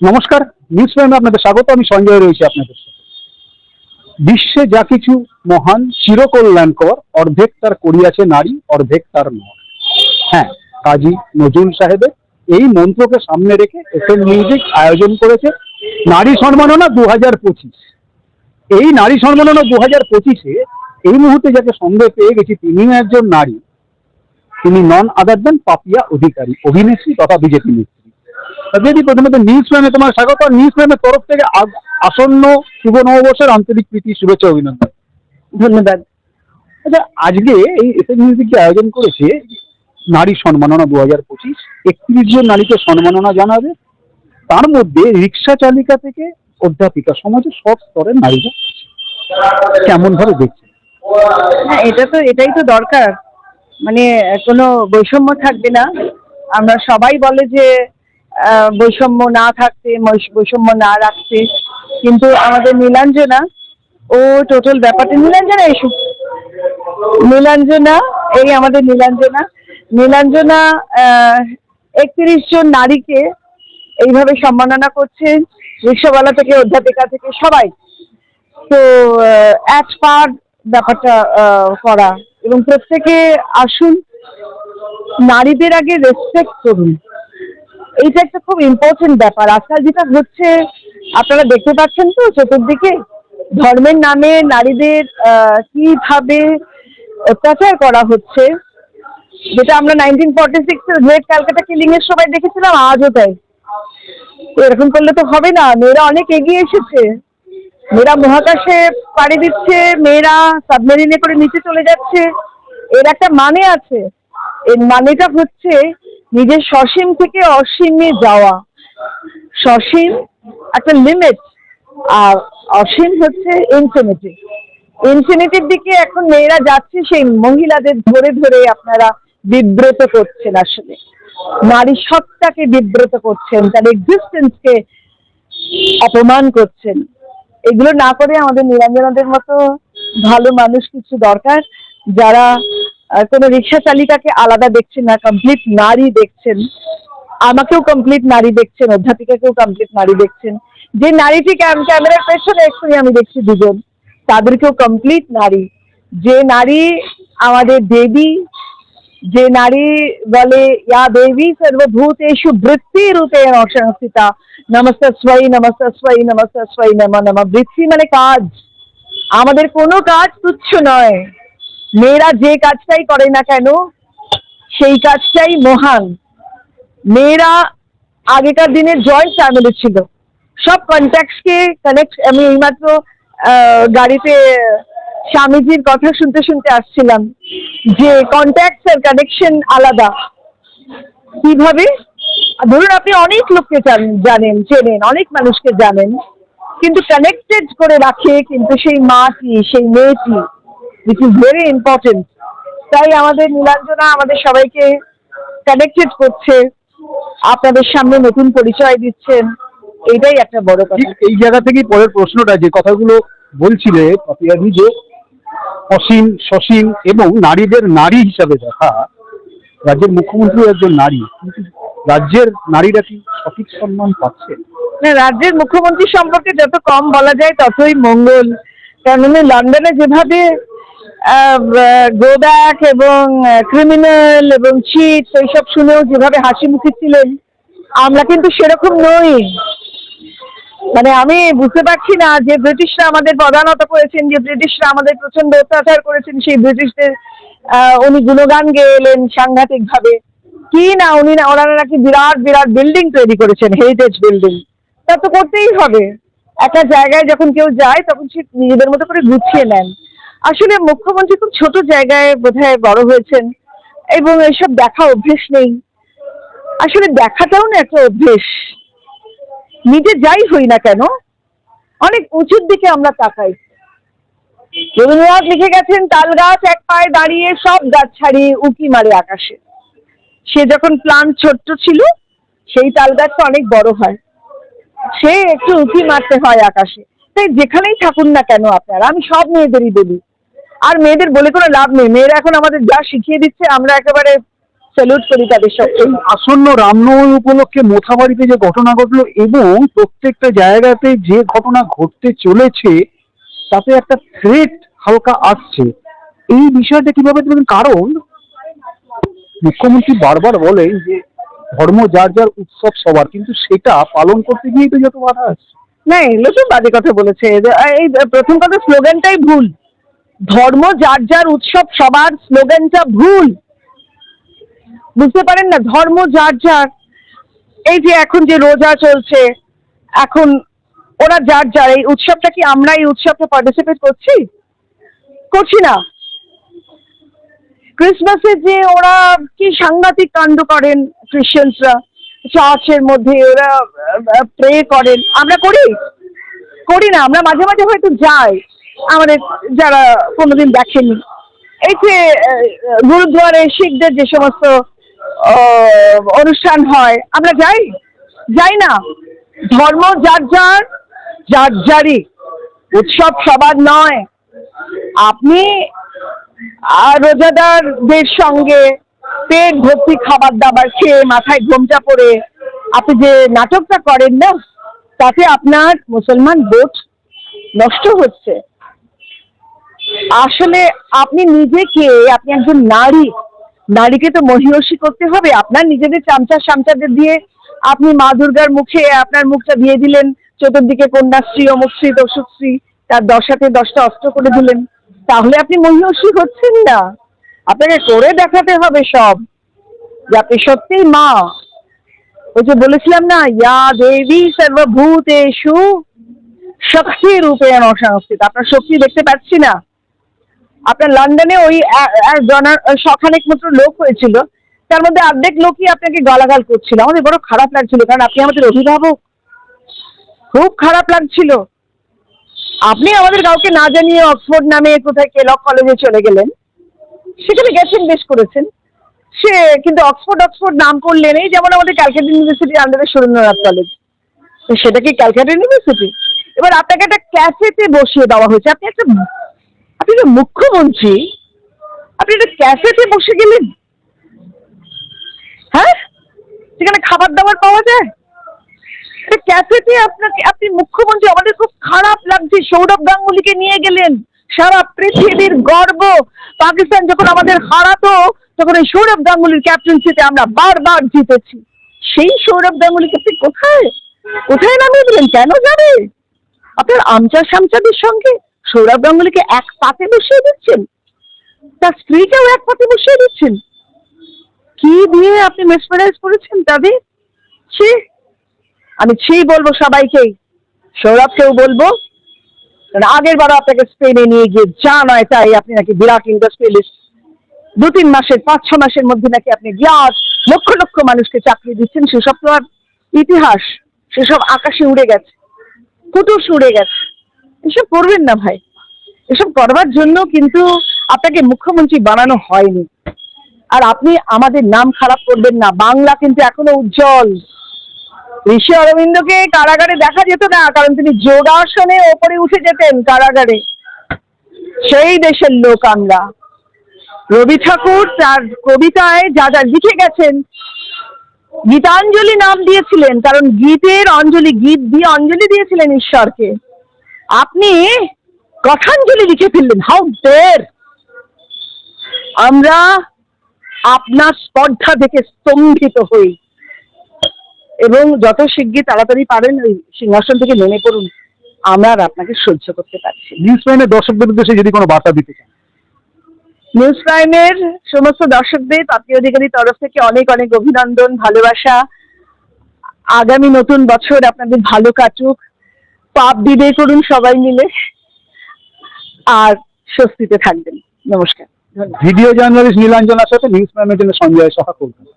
নমস্কার নিউজ প্রাইমে আপনাদের স্বাগত, আমি সঞ্জয় রয়েছি আপনাদের সাথে। বিশ্বে যা কিছু মহান চিরকল্যাণকর, অর্ধেক তার করিয়াছে নারী, অর্ধেক তার নর হ্যাঁ কাজী নজরুল সাহেবের এই মন্ত্রকে সামনে রেখে এফএম মিউজিক আয়োজন করেছে নারী সম্মাননা দু হাজার পঁচিশ। এই নারী সম্মাননা দু হাজার পঁচিশে এই মুহূর্তে যাকে সন্দেহ পেয়ে গেছি তিনিও একজন নারী। তিনি নন আদার দেন পাপিয়া অধিকারী, অভিনেত্রী তথা বিজেপি নেত্রী। দিদি প্রথমত নিউজ প্রাইমে তোমার স্বাগত। নিউজ প্রাইমের তরফ থেকে আসন্ন শুভ নববর্ষের আন্তরিক প্রীতি শুভেচ্ছা অভিনন্দন। ধন্যবাদ। আচ্ছা আজকে এই এফএম মিউজিক আয়োজন করেছে নারী সম্মাননা দু হাজার পঁচিশ। একত্রিশ জন নারীকে সম্মাননা জানাবে। তার মধ্যে রিক্সা চালিকা থেকে অধ্যাপিকা সমাজের সব স্তরের নারীরা কেমন ভাবে দেখছে? হ্যাঁ এটা তো এটাই তো দরকার। মানে কোনো বৈষম্য থাকবে না। আমরা সবাই বলে যে বৈষম্য না থাকতে বৈষ- বৈষম্য না রাখতে। কিন্তু আমাদের নীলাঞ্জনা, ও টোটাল ব্যাপারটা, নীলাঞ্জনা এসব নীলাঞ্জনা, এই আমাদের নীলাঞ্জনা। নীলাঞ্জনা একত্রিশ জন নারীকে এইভাবে সম্মাননা করছে রিক্সাওয়ালা থেকে, অধ্যাপিকা থেকে সবাই। তো অ্যাট পার ব্যাপারটা করা। এবং প্রত্যেকে আসুন, নারীদের আগে রেসপেক্ট করুন। এইটা একটা খুব ইম্পর্টেন্ট ব্যাপার। আজকাল যেটা হচ্ছে, আপনারা দেখতে পাচ্ছেন তো চতুর্দিকে ধর্মের নামে নারীদের কীভাবে অত্যাচার করা হচ্ছে। যেটা আমরা নাইনটিন ফর্টি সিক্সের গ্রেট ক্যালকাটা কিলিং এর সময় দেখেছিলাম, আজও তাই। তো এরকম করলে তো হবে না। মেয়েরা অনেক এগিয়ে এসেছে। মেয়েরা মহাকাশে পাড়ি দিচ্ছে, মেয়েরা সাবমেরিনে করে নিচে চলে যাচ্ছে। এর একটা মানে আছে। এর মানেটা হচ্ছে নিজের সসীম থেকে অসীমে যাওয়া। সসীম একটা লিমিট আর অসীম হচ্ছে ইনফিনিটি ইনফিনিটির দিকে এখন মেয়েরা যাচ্ছে সেই মহিলাদের ধরে ধরে আপনারা বিব্রত করছেন আসলে। নারী সত্তাকে বিব্রত করছেন, তার এক্সিস্টেন্সকে অপমান করছেন। এগুলো না করে আমাদের নিরঞ্জনাদের মতো ভালো মানুষ কিছু দরকার, যারা কোনো রিক্সা চালিকাকে আলাদা দেখছেন না কমপ্লিট নারী দেখছেন। আমাকেও কমপ্লিট নারী দেখছেন, অধ্যাপিকাকেও কমপ্লিট নারী দেখছেন। যে নারীটি ক্যাম- ক্যামেরার পেছনে, এক্ষুনি আমি দেখছি দুজন। তাদেরকেও কমপ্লিট নারী। যে নারী আমাদের দেবী, যে নারী বলে, ইয়া দেবী সর্বভূতেষু বৃত্তি রূপে সংস্থিতা নমস্তস্বই নমস্তস্বই নমস্তস্বই নম নম। বৃত্তি মানে কাজ। আমাদের কোনো কাজ তুচ্ছ নয়। মেয়েরা যে কাজটাই করে না কেন, সেই কাজটাই মহান। মেয়েরা আগেকার দিনে জয়েন্ট ফ্যামিলি ছিল। সব কন্ট্যাক্টসকে কানেক্ট আমি এইমাত্র গাড়িতে স্বামীজির কথা শুনতে শুনতে আসছিলাম যে কন্ট্যাক্টস আর কানেকশন আলাদা। কীভাবে? ধরুন আপনি অনেক লোককে জান- জানেন, চেনেন, অনেক মানুষকে জানেন, কিন্তু কানেক্টেড করে রাখে কিন্তু সেই মাটি সেই মেয়েটি উইচ ইজ ভেরি ইম্পর্টেন্ট তাই আমাদের নীলাঞ্জনা আমাদের সবাইকে কানেক্টেড করছে আপনাদের সামনে নতুন পরিচয় দিচ্ছেন এইটাই একটা বড় কথা। এই জায়গা থেকেই পরের প্রশ্নটা যে কথাগুলো বলছিলে পাপিয়াদি যে অসীম সসীম এবং নারীদের নারী হিসাবে দেখা রাজ্যের মুখ্যমন্ত্রী একজন নারী কিন্তু রাজ্যের নারীরা কি সঠিক সম্মান পাচ্ছে? না রাজ্যের মুখ্যমন্ত্রী সম্পর্কে যত কম বলা যায় ততই মঙ্গল। কারণ লন্ডনে যেভাবে গো ব্যাক এবং ক্রিমিনাল এবং চিট এইসব শুনেও যেভাবে হাসি মুখে ছিলেন, আমরা কিন্তু সেরকম নই। মানে আমি বুঝতে পারছি না যে ব্রিটিশরা আমাদের প্রধানত করেছেন, যে ব্রিটিশরা আমাদের প্রচণ্ড অত্যাচার করেছেন, সেই ব্রিটিশদের উনি গুণগান গেয়ে এলেন সাংঘাতিক ভাবে কি না উনি না, ওনারা নাকি বিরাট বিরাট বিল্ডিং তৈরি করেছেন হেরিটেজ বিল্ডিং তা তো করতেই হবে। একটা জায়গায় যখন কেউ যায়, তখন সে নিজেদের মতো করে গুছিয়ে নেন। আসলে মুখ্যমন্ত্রী খুব ছোট জায়গায় বোধহয় বড় হয়েছেন এবং এসব দেখা অভ্যেস নেই। আসলে দেখাটাও না একটা অভ্যেস। নিজে যাই হই না কেন, অনেক উঁচুর দিকে আমরা তাকাই। রবীন্দ্রনাথ লিখে গেছেন, তাল গাছ এক পায়ে দাঁড়িয়ে সব গাছ ছাড়িয়ে উঁকি মারে আকাশে। সে যখন প্লান্ট ছোট্ট ছিল, সেই তাল গাছটা অনেক বড় হয়। সে একটু উঁকি মারতে হয় আকাশে। তাই যেখানেই থাকুন না কেন আপনারা, আমি সব মেয়েদেরই বলি আর মেয়েদের বলে কোনো লাভ নেই। মেয়েরা এখন আমাদের যা শিখিয়ে দিচ্ছে আমরা একেবারে স্যালুট করি তাদের এই আসন্ন রামনবমী উপলক্ষে মোথাবাড়িতে যে ঘটনা ঘটলো এবং প্রত্যেকটা জায়গাতে যে ঘটনা ঘটতে চলেছে তাতে একটা থ্রেট হালকা আসছে। এই বিষয়টা কীভাবে দেখবেন? কারণ মুখ্যমন্ত্রী বারবার বলেন যে ধর্ম যার যার উৎসব সবার কিন্তু সেটা পালন করতে গিয়েই তো যত বাধা আসছে। না এগুলো তো বাজে কথা বলেছে। এই প্রথম কথা স্লোগানটাই ভুল। ধর্ম যার যার উৎসব, সবার স্লোগানটা ভুল। বুঝতে পারেন না? ধর্ম যার যার। এই যে এখন যে রোজা চলছে, এখন ওরা যার যার, এই উৎসবটা কি আমরা এই উৎসবটা পার্টিসিপেট করছি? করছি না। ক্রিসমাসে যে ওরা কি সাংঘাতিক কাণ্ড করেন খ্রিশ্চানসরা চার্চের মধ্যে ওরা প্রে করেন। আমরা করি? করি না, আমরা মাঝে মাঝে হয়তো যাই। আমাদের যারা কোনোদিন দেখেনি। এই যে আহ, গুরুদ্বারে শিখদের যে সমস্ত অনুষ্ঠান হয় আমরা যাই? যাই না। ধর্ম যার যার যার যারই। উৎসব সবার নয়। আপনি রোজাদারদের সঙ্গে পেট ভর্তি খাবার দাবার খেয়ে মাথায় ঘোমটা পড়ে আপনি যে নাটকটা করেন না তাতে আপনার মুসলমান বোধ নষ্ট হচ্ছে। আসলে আপনি নিজেকে, আপনি একজন নারী, নারীকে তো মহিষী করতে হবে। আপনার নিজেদের চামচা সামচাদের দিয়ে আপনি মা দুর্গার মুখে আপনার মুখটা দিয়ে দিলেন, চতুর্দিকে কন্যাশ্রী অমুকশ্রী দশশ্রী তার দশাতে দশটা অস্ত্র করে দিলেন। তাহলে আপনি মহিষী হচ্ছেন না। আপনাকে করে দেখাতে হবে সব। যে আপনি সত্যিই মা। ওই যে বলেছিলাম না, ইয়া দেবী সর্বভূতেষু, শক্তি রূপে সংস্থিত। আপনার শক্তি দেখতে পাচ্ছি না। আপনার লন্ডনে ওই এ- এ- জনা- শখানেক মাত্র লোক হয়েছিল। তার মধ্যে অর্ধেক লোকই আপনাকে গালাগাল করছিল। আমাদের বড় খারাপ লাগছিল, কারণ আপনি আমাদের অভিভাবক। খুব খারাপ লাগছিল। আপনি আমাদের কাউকে না জানিয়ে অক্সফোর্ড নামে কোথায় কেলক কলেজে চলে গেলেন, সেখানে গেছেন, বেশ করেছেন। সে কিন্তু অক্সফোর্ড অক্সফোর্ড নাম করলেন এই যেমন আমাদের ক্যালকাটা ইউনিভার্সিটির আন্ডারে সুরেন্দ্রনাথ কলেজ সেটা কি ক্যালকাটা ইউনিভার্সিটি? এবার আপনাকে একটা ক্যাফেতে বসিয়ে দেওয়া হয়েছে। আপনি একটা আপনি একটা মুখ্যমন্ত্রী আপনি একটা ক্যাফেতে বসে গেলেন হ্যাঁ? সেখানে খাবার দাবার পাওয়া যায়? একটা ক্যাফেতে আপনাকে, আপনি মুখ্যমন্ত্রী আমাদের খুব খারাপ লাগছে। সৌরভ গাঙ্গুলিকে নিয়ে গেলেন। সারা পৃথিবীর গর্ব। পাকিস্তান যখন আমাদের হারাতো, তখন এই সৌরভ গাঙ্গুলির ক্যাপ্টেন্সিতে আমরা বারবার জিতেছি। সেই সৌরভ গাঙ্গুলিকে আপনি কোথায়? কোথায় নামিয়ে দিলেন? কেন যাবে? আপনার আমচা সামচাদের সঙ্গে সৌরভ গাঙ্গুলিকে এক পাতে বসিয়ে দিচ্ছেন? তার স্ত্রীকেও এক পাতে বসিয়ে দিচ্ছেন? কি দিয়ে আপনি মেসমারাইজ করেছেন তাদের ছি, আমি ছি বলব সবাইকেই। সৌরভকেও বলব আগের বারও আপনাকে স্পেনে নিয়ে গিয়ে যা নয় তাই আপনি নাকি বিরাট ইন্ডাস্ট্রিয়ালিস্ট দু তিন মাসের, পাঁচ ছ মাসের মধ্যে নাকি আপনি বিরাট লক্ষ লক্ষ মানুষকে চাকরি দিচ্ছেন, সেসব তো আর ইতিহাস, সেসব আকাশে উড়ে গেছে কুটুস উড়ে গেছে। এসব করবেন না ভাই। এসব করবার জন্য কিন্তু আপনাকে মুখ্যমন্ত্রী বানানো হয়নি। আর আপনি আমাদের নাম খারাপ করবেন না। বাংলা কিন্তু এখনও উজ্জ্বল। ঋষি অরবিন্দকে কারাগারে দেখা যেত না, কারণ তিনি যোগাসনে ওপরে উঠে যেতেন কারাগারে। সেই দেশের লোক আমরা। রবি ঠাকুর তার কবিতায় যা যা লিখে গেছেন, গীতাঞ্জলি নাম দিয়েছিলেন, কারণ গীতের অঞ্জলি, গীত দিয়ে অঞ্জলি দিয়েছিলেন ঈশ্বরকে। আপনি কথাঞ্জলি লিখে ফেললেন হাউ ডের আমরা আপনার স্পর্ধা দেখে স্তম্ভিত হই। এবং যত শিগগির তাড়াতাড়ি পারেন ওই সিংহাসন থেকে নেমে পড়ুন আমরা আর আপনাকে সহ্য করতে পারছি নিউজ প্রাইমের দর্শকদের উদ্দেশ্যে যদি কোনো বার্তা দিতে চান। নিউজ প্রাইমের সমস্ত দর্শকদের পাপি অধিকারীর তরফ থেকে অনেক অনেক অভিনন্দন ভালোবাসা। আগামী নতুন বছর আপনাদের ভালো কাটুক। পাপ বিদায় করুন সবাই মিলে। আর স্বস্তিতে থাকবেন। নমস্কার। ভিডিও জার্নালিস্ট নীলাঞ্জনার সাথে নিউজ ম্যামের জন্য সঞ্জয় সাহা কলকাতা